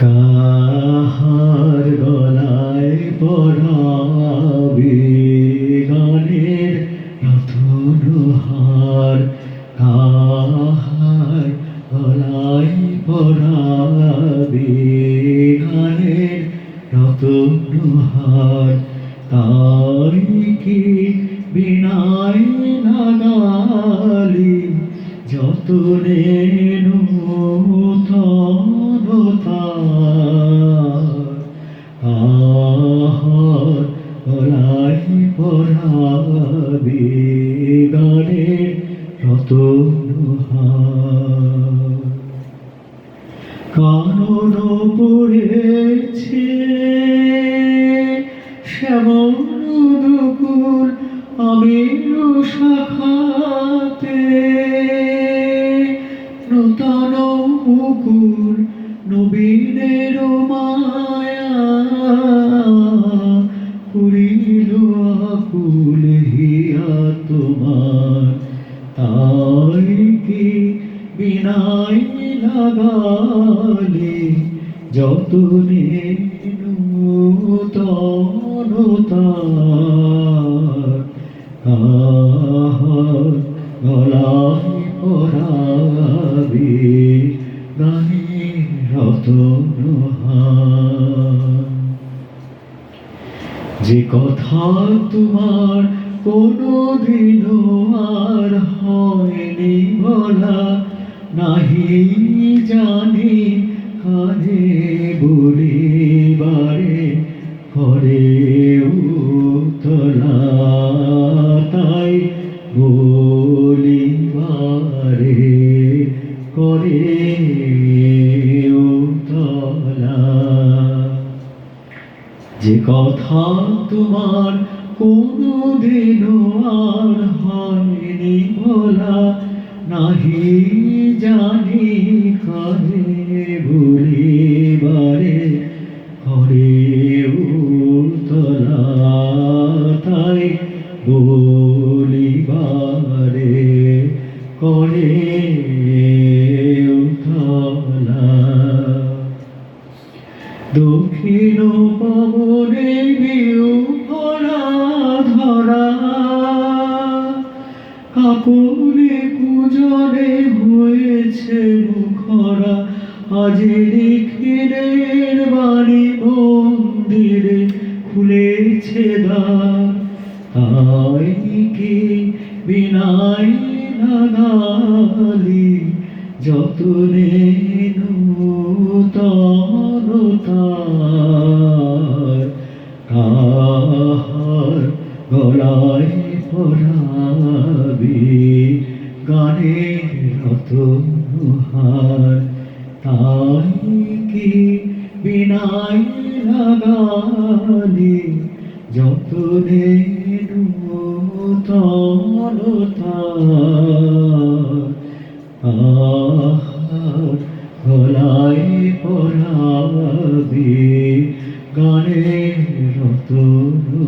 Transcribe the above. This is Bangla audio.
কাহার গলায় পরাবে গানের নতুন হার, কাহার গলায় পরাবে গানের নতুন হার। তাই কি বিনায় নাগালি যতনে নূতনতা আহার গলায় পরাবে গানের রতন হার কানন পড়েছে শ্যামল দুকুল আমির শাখাতে নবীনের মায়া পুরিল আকুল হিয়া তোমার। তাই কি বিনাই লাগালে যতনে নূতনতার যে কথা তোমার কোনো দিনও আর হয়নি বলা নাহি জানি কানে বলিবারে করে যে কথা তোমার কোনো দিনও আর হয়নি বলা, নাহি জানি কানে ভুলিবারে, করে উতলা তাই বলিবারে, করে দক্ষিণ পবনে বিউ ভরা ধরা। কাকুরে কুজরে হয়েছে মুখরা। আজি নিখিলের বাড়ি মন্দিরে খুলেছে দ্বার। তাই কি বিনাই নাগালি যতনে নূতনতার গানে রতন হার তাই কি বিনাই লাগালে যতনে গলায় পরাবে গানে রতন